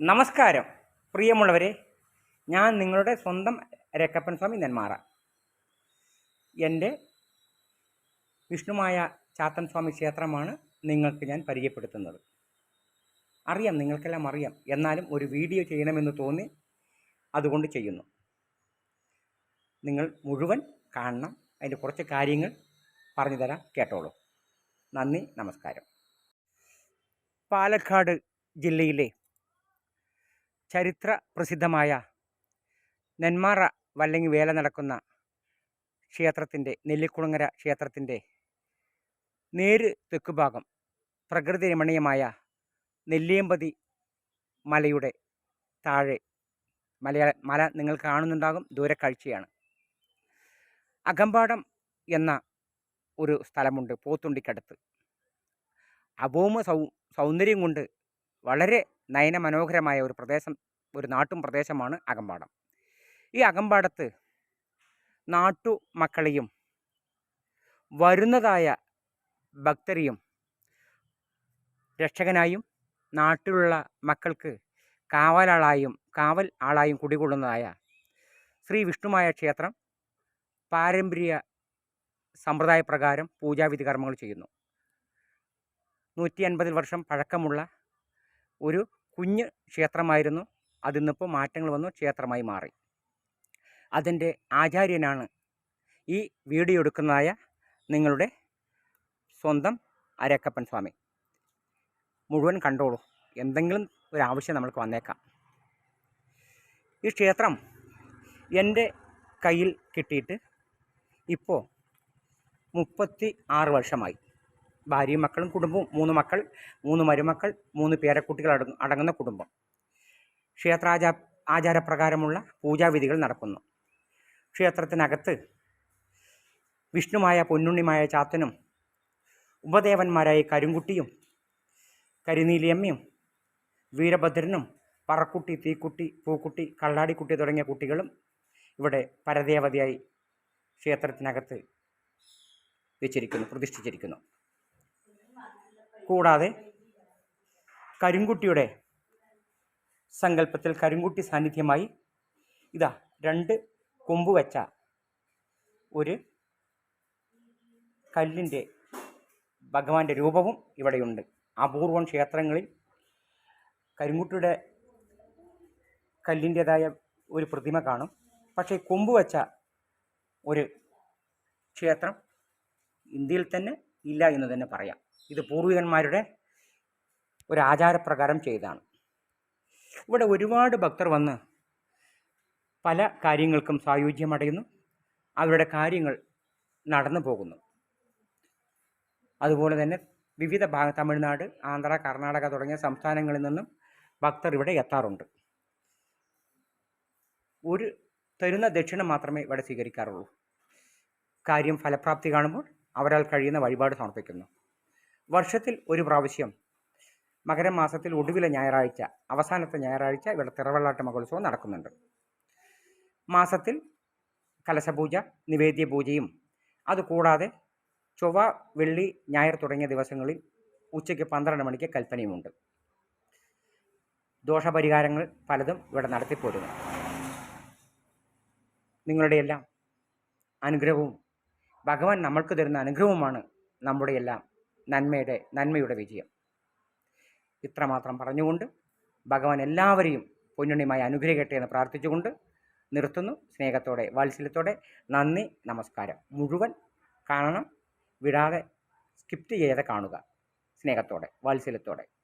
നമസ്കാരം. പ്രിയമുള്ളവരെ ഞാൻ നിങ്ങളുടെ സ്വന്തം രക്കപ്പൻ സ്വാമി നെന്മാറ. എന്റെ വിഷ്ണുമായ ചാത്തൻ സ്വാമി ക്ഷേത്രമാണ് നിങ്ങൾക്ക് ഞാൻ പരിചയപ്പെടുത്തുന്നത്. അറിയാം നിങ്ങൾക്കെല്ലാം അറിയാം. എന്നാലും ഒരു വീഡിയോ ചെയ്യണമെന്ന് തോന്നി അതുകൊണ്ട് ചെയ്യുന്നു. നിങ്ങൾ മുഴുവൻ കാണണം. അതിന്റെ കുറച്ച് കാര്യങ്ങൾ പറഞ്ഞു തരാം കേട്ടോളൂ. നന്ദി നമസ്കാരം. പാലക്കാട് ജില്ലയിലെ ചരിത്ര പ്രസിദ്ധമായ നെന്മാറ വല്ലങ്ങി വേല നടക്കുന്ന ക്ഷേത്രത്തിന്റെ നെല്ലിക്കുളങ്ങര ക്ഷേത്രത്തിന്റെ നേര് തെക്കുഭാഗം പ്രകൃതി രമണീയമായ നെല്ലിയമ്പതി മലയുടെ താഴെ മലയാള മല നിങ്ങൾ കാണുന്നുണ്ടാകും ദൂരക്കാഴ്ചയാണ്. അകമ്പാടം എന്ന ഒരു സ്ഥലമുണ്ട് പോത്തുണ്ടിക്കടുത്ത്. അഭൗമ സൗ സൗന്ദര്യം കൊണ്ട് വളരെ നയനമനോഹരമായ ഒരു പ്രദേശം ഒരു നാട്ടും പ്രദേശമാണ് അകമ്പാടം. ഈ അകമ്പാടത്ത് നാട്ടു മക്കളെയും വരുന്നതായ ഭക്തരെയും രക്ഷകനായും നാട്ടിലുള്ള മക്കൾക്ക് കാവലാളായും കാവൽ ആളായും കുടികൊള്ളുന്നതായ ശ്രീ വിഷ്ണുമായ ക്ഷേത്രം പാരമ്പര്യ സമ്പ്രദായ പ്രകാരം പൂജാവിധി കർമ്മങ്ങൾ ചെയ്യുന്നു. നൂറ്റി അൻപതിൽ വർഷം പഴക്കമുള്ള ഒരു കുഞ്ഞ് ക്ഷേത്രമായിരുന്നു. അതിന്നിപ്പോൾ മാറ്റങ്ങൾ വന്നു ക്ഷേത്രമായി മാറി. അതിന്റെ ആചാര്യനാണ് ഈ വീഡിയോ എടുക്കുന്നതായ നിങ്ങളുടെ സ്വന്തം അരക്കപ്പൻ സ്വാമി. മുഴുവൻ കണ്ടോളൂ. എന്തെങ്കിലും ഒരു ആവശ്യം നമ്മൾക്ക് വന്നേക്കാം. ഈ ക്ഷേത്രം എന്റെ കയ്യിൽ കിട്ടിയിട്ട് ഇപ്പോൾ മുപ്പത്തി ആറ് വർഷമായി. ഭാര്യയും മക്കളും കുടുംബവും മൂന്ന് മക്കൾ മൂന്ന് മരുമക്കൾ മൂന്ന് പേരക്കുട്ടികൾ അടങ്ങ അടങ്ങുന്ന കുടുംബം. ക്ഷേത്രാചാ ആചാരപ്രകാരമുള്ള പൂജാവിധികൾ നടക്കുന്നു. ക്ഷേത്രത്തിനകത്ത് വിഷ്ണുമായ പൊന്നുണ്ണിമായ ചാത്തനും ഉപദേവന്മാരായ കരിങ്കുട്ടിയും കരിനീലിയമ്മയും വീരഭദ്രനും പറക്കുട്ടി തീക്കുട്ടി പൂക്കുട്ടി കള്ളാടിക്കുട്ടി തുടങ്ങിയ കുട്ടികളും ഇവിടെ പരദേവതയായി ക്ഷേത്രത്തിനകത്ത് വെച്ചിരിക്കുന്നു പ്രതിഷ്ഠിച്ചിരിക്കുന്നു. കൂടാതെ കരിങ്കുട്ടിയുടെ സങ്കല്പത്തിൽ കരിങ്കുട്ടി സാന്നിധ്യമായി ഇതാ രണ്ട് കൊമ്പ് വച്ച ഒരു കല്ലിന്റെ ഭഗവാന്റെ രൂപവും ഇവിടെയുണ്ട്. അപൂർവം ക്ഷേത്രങ്ങളിൽ കരിങ്കുട്ടിയുടെ കല്ലിന്റേതായ ഒരു പ്രതിമ കാണും. പക്ഷേ കൊമ്പ് വച്ച ഒരു ക്ഷേത്രം ഇന്ത്യയിൽ തന്നെ ഇല്ല എന്ന് തന്നെ പറയാം. ഇത് പൂർവികന്മാരുടെ ഒരു ആചാരപ്രകാരം ചെയ്തതാണ്. ഇവിടെ ഒരുപാട് ഭക്തർ വന്ന് പല കാര്യങ്ങൾക്കും സായുജ്യമടയുന്നു. അവരുടെ കാര്യങ്ങൾ നടന്നു പോകുന്നു. അതുപോലെ തന്നെ വിവിധ ഭാഗ തമിഴ്നാട് ആന്ധ്ര കർണാടക തുടങ്ങിയ സംസ്ഥാനങ്ങളിൽ നിന്നും ഭക്തർ ഇവിടെ എത്താറുണ്ട്. ഒരു തരുന്ന ദക്ഷിണ മാത്രമേ ഇവിടെ സ്വീകരിക്കാറുള്ളൂ. കാര്യം ഫലപ്രാപ്തി കാണുമ്പോൾ അവരാൽ കഴിയുന്ന വഴിപാട് സമർപ്പിക്കുന്നു. വർഷത്തിൽ ഒരു പ്രാവശ്യം മകരമാസത്തിൽ ഒടുവിലെ ഞായറാഴ്ച അവസാനത്തെ ഞായറാഴ്ച ഇവിടെ തിറവള്ളാട്ട് മഹോത്സവം നടക്കുന്നുണ്ട്. മാസത്തിൽ കലശപൂജ നിവേദ്യ പൂജയും അതുകൂടാതെ ചൊവ്വ വെള്ളി ഞായർ തുടങ്ങിയ ദിവസങ്ങളിൽ ഉച്ചയ്ക്ക് പന്ത്രണ്ട് മണിക്ക് കൽപ്പനയുമുണ്ട്. ദോഷപരിഹാരങ്ങൾ പലതും ഇവിടെ നടത്തിപ്പോരുന്നു. നിങ്ങളുടെയെല്ലാം അനുഗ്രഹവും ഭഗവാൻ നമ്മൾക്ക് തരുന്ന അനുഗ്രഹവുമാണ് നമ്മുടെ എല്ലാം നന്മയുടെ നന്മയുടെ വിജയം. ഇത്രമാത്രം പറഞ്ഞുകൊണ്ട് ഭഗവാൻ എല്ലാവരെയും പൊന്നുണ്ണിയുമായി അനുഗ്രഹിക്കട്ടെ എന്ന് പ്രാർത്ഥിച്ചുകൊണ്ട് നിർത്തുന്നു. സ്നേഹത്തോടെ വാത്സല്യത്തോടെ നന്ദി നമസ്കാരം. മുഴുവൻ കാണണം വിടാതെ സ്കിപ്റ്റ് ചെയ്യാതെ കാണുക. സ്നേഹത്തോടെ വാത്സല്യത്തോടെ.